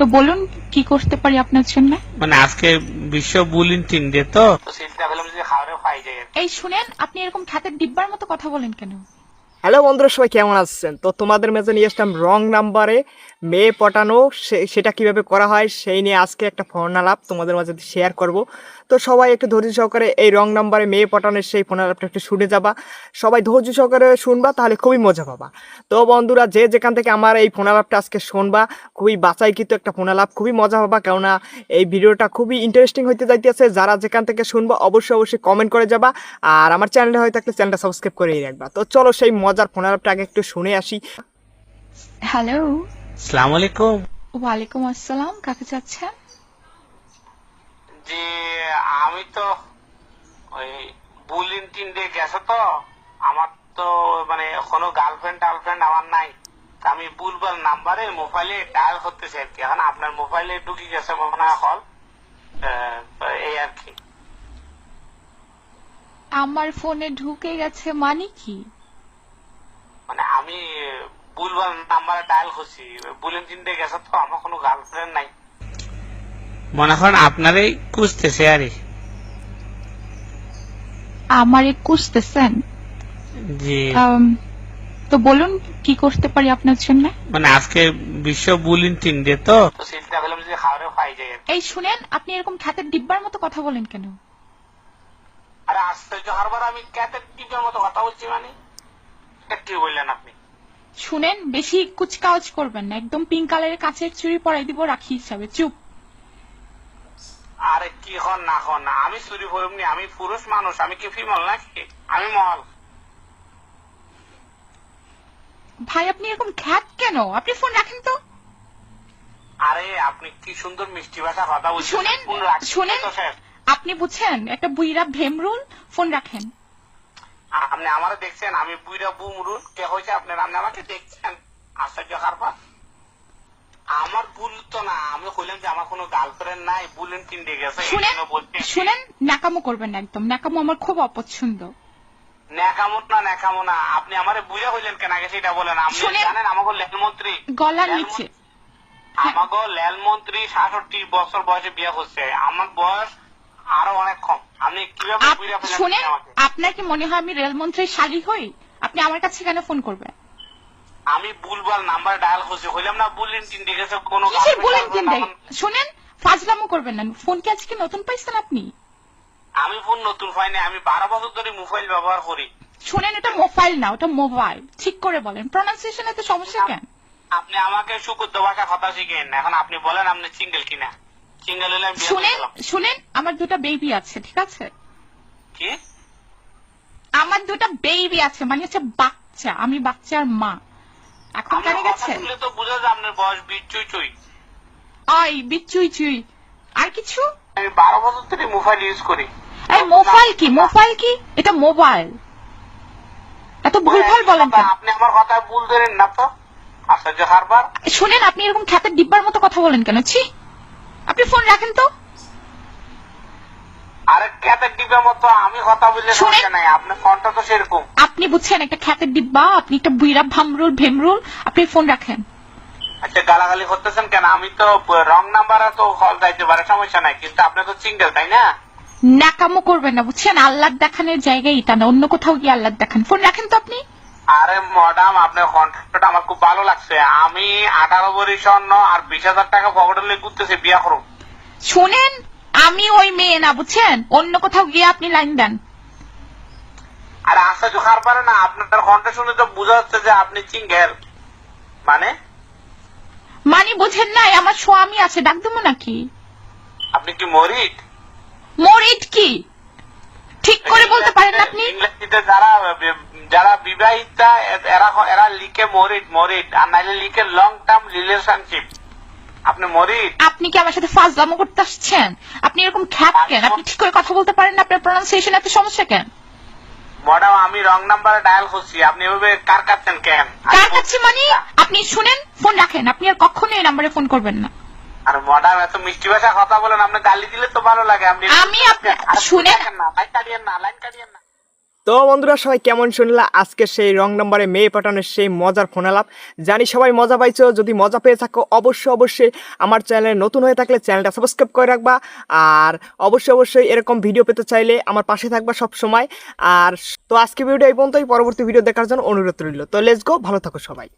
তো বলুন কি করতে পারি আপনার জন্য? মানে আজকে বিশ্ব বুলিন ডে তো। চিন্তা করলাম যে খাবারে পাই যায় এই শুনেন আপনি এরকম খাতের ডিব্বার মতো কথা বলেন কেন? হ্যালো বন্ধুরা, সবাই কেমন আছেন? তো তোমাদের মাঝে নিয়ে আসলাম রং নাম্বারে মেয়ে পটানো সেটা কীভাবে করা হয় সেই নিয়ে আজকে একটা ফোন আলাপ তোমাদের মাঝে শেয়ার করব। তো সবাই একটু ধৈর্য সহকারে এই রং নাম্বারে মেয়ে পটানোর সেই ফোন আলাপটা একটু শুনে যাবা। সবাই ধৈর্য সহকারে শুনবা, তাহলে খুবই মজা পাবা। তো বন্ধুরা, যে যেখান থেকে আমার এই ফোন আলাপটা আজকে শুনবা, খুবই বাছাইকৃত একটা ফোন আলাপ খুবই মজা পাবা। কেননা এই ভিডিওটা খুবই ইন্টারেস্টিং হইতে যাইতেছে। যারা যেখান থেকে শুনবা, অবশ্যই অবশ্যই কমেন্ট করে যাবা। আর আমার চ্যানেলে হয়ে থাকলে চ্যানেলটা সাবস্ক্রাইব করেই রাখবা। তো চলো সেই মজার ফোন আলাপটা আগে একটু শুনে আসি। হ্যালো। সালাম আলাইকুম। ওয়ালাইকুম আসসালাম কাকে চাচ্ছেন? যে আমি তো ওই বুলিন ডে গেছে তো আমার তো মানে কোনো গার্লফ্রেন্ড টার্লফ্রেন্ড আমার নাই। আমি বুলবাল নাম্বারে মোবাইলে ডায়াল করতেছি আর কি এখন আপনার মোবাইলে ঢুকে গেছে মনে হয় কল এই আর কি। আমার ফোনে ঢুকে গেছে মানে কি? আমি নাম্বারে ডায়াল করছি। বুলিন ডে গেছে তো আমার কোনো গার্লফ্রেন্ড নাই। মনে করেন আপনারই খুঁজতেছে আরে আমারে কুসতেছেন জি। তো বলুন কি করতে পারি আপনার জন্য? মানে আজকে বিশ্ব বুলিন ডে তো। চিন্তা করলাম যে খাবারে পাই যায় এই শুনেন আপনি এরকম খ্যাতের ডিব্বার মতো কথা বলেন কেন? আরে আশ্চর্য হারবার আমি খ্যাতের ডিব্বার মতো কথা বলছি মানে। এটা কি বললেন আপনি। শুনেন বেশি কুচকাওয়াজ করবেন না। একদম পিঙ্ক কালারের কাছের চুড়ি পরাই দিব রাখি হিসাবে। চুপ। আরে কি হন না হন আমি চুরি করিমনি আমি পুরুষ মানুষ আমি কি ফিমল নাকি? আমি মহল ভাই আপনি এরকম খ্যাত কেন? আপনি ফোন রাখেন তো। আরে আপনি কি সুন্দর মিষ্টি ভাষা কথা বলছেন। শুনেন শুনেন। তো আপনি বুঝছেন একটা বুইরা ভেমরুল ফোন রাখেন। আপনি আমারে দেখছেন আমি বুইরা বুমরুল কে হয়েছে আপনার আপনি আমাকে দেখছেন। আশ্চর্য হারবার আমার ভুল তো না আমি কইলাম যে আমার কোনো গার্লফ্রেন্ড নাই বুলেন তিনটে গেছে শুনেন শুনেন নাকামো করবেন না একদম। নাকামো আমার খুব অপছন্দ। ন্যাকামো না ন্যাকামো না। আপনি আমারে বুঝা হইলেন কেন? আগে সেটা বলেন। আপনি জানেন আমাকে লেলমন্ত্রী গলার লেল নিচে। আমাকে লেলমন্ত্রী সাতষট্টি বছর বয়সে বিয়ে করছে আমার বয়স আরও অনেক কম। শুনেন আপনার কি মনে হয় আমি রেলমন্ত্রীর শালী হই? আপনি আমার কাছে কেন ফোন করবেন? আমি বুলবাল নাম্বার ডায়াল করছি হইলাম না বুলিন তিন গেছে কোনো কিসের বলেন girlfriend শুনেন ফাজলামো করবেন না। ফোন কি আজকে নতুন পাইছেন আপনি? আমি ফোন নতুন পাইনি আমি বারো বছর ধরে মোবাইল ব্যবহার করি। শুনেন এটা মোবাইল না ওটা মোবাইল। ঠিক করে বলেন। প্রনাউন্সিয়েশন এত সমস্যা কেন? আপনি আমাকে সুকুদ্দ ভাষা কথা শিখেন এখন আপনি বলেন আপনি সিঙ্গেল কিনা। সিঙ্গেল হলে আমি শুনেন শুনেন আমার দুটো বেবি আছে ঠিক আছে? কি? আমার দুটো বেবি আছে মানে হচ্ছে বাচ্চা আমি বাচ্চার মা। এখন কেন গেছে? তো বুঝা যায় আপনার বয়স চুই। আই বিচুই চুই। আর কিছু? আমি বারো বছর ধরে মোবাইল ইউজ করি। এই মোবাইল কি? মোবাইল কি? এটা মোবাইল এত ভুলভাল বলেন কেন আপনি আমার কথা ভুল ধরেন না তো? আশ্চর্য হারবার। শুনেন আপনি এরকম খ্যাতের ডিব্বার মতো কথা বলেন কেন? ছি। আপনি ফোন রাখেন তো। আরে ক্যাতের ডিবের মতো আমি কথা বললে শুনেন। নাই আপনার ফোনটা তো সেরকম। আপনি বুঝছেন একটা খ্যাতের ডিব্বা আপনি একটা বুইরা ভামরুল ভেমরুল আপনি ফোন রাখেন। আচ্ছা গালাগালি করতেছেন কেন? আমি তো রং নাম্বারে তো কল যাইতে পারে সমস্যা নাই কিন্তু আপনি তো সিঙ্গেল তাই না? নাকামো করবেন না বুঝছেন? আল্লাহ দেখানোর জায়গায় এটা না অন্য কোথাও গিয়ে আল্লাহ দেখান। ফোন রাখেন তো আপনি? আরে ম্যাডাম আপনার কন্ট্রাক্টটা আমার খুব ভালো লাগছে। আমি আঠারো স্বর্ণ আর বিশ হাজার টাকা পকেটে লিয়ে ঘুরতেছি বিয়া করুন। শুনেন আমি ওই মেয়ে না বুঝছেন? অন্য কোথাও গিয়ে আপনি লাইন দেন। আর আশ্চর্য খার পারে না? আপনার কণ্ঠ শুনে তো বোঝা যাচ্ছে যে আপনি সিঙ্গেল মানে? মানে বুঝেন নাই আমার স্বামী আছে ডাক দেবো নাকি? আপনি কি মরিদ? মরিড কি? ঠিক করে বলতে পারেন আপনি? ইংরেজিতে যারা যারা বিবাহিতা এরা এরা লিখে মরিড মরিড আর নাইলে লিখে লং টার্ম রিলেশনশিপ আপনি মরিড আপনি কি আমার সাথে ফাজলামো করতে আসছেন? আপনি এরকম খ্যাপ কেন? আপনি ঠিক করে কথা বলতে পারেন না আপনার প্রনাউন্সিয়েশন এত সমস্যা কেন? ম্যাডাম আমি রং নাম্বারে ডায়াল করছি। আপনি এভাবে কার কাটছেন কেন কার কাছে মানে? আপনি শুনেন ফোন রাখেন। আপনি আর কখনো এই নাম্বারে ফোন করবেন না। আর ম্যাডাম এত মিষ্টি ভাষা কথা বলেন আপনি গালি দিলে তো ভালো লাগে। আপনি আমি আপনি- শুনেন। না লাইন কাটিয়েন না লাইন কাটিয়েন না। তো বন্ধুরা, সবাই কেমন শুনলা? আজকে সেই রং নাম্বারে মেয়ে পাঠানোর সেই মজার ফোন আলাপ। জানি সবাই মজা পাইছো, যদি মজা পেয়ে থাকো, অবশ্যই অবশ্যই আমার চ্যানেলে নতুন হয়ে থাকলে চ্যানেলটা সাবস্ক্রাইব করে রাখবা। আর অবশ্যই অবশ্যই এরকম ভিডিও পেতে চাইলে আমার পাশে থাকবা সব সময়। আর তো আজকে ভিডিও এই পর্যন্তই। পরবর্তী ভিডিও দেখার জন্য অনুরোধ রইল। তো লেটস গো ভালো থাকো সবাই।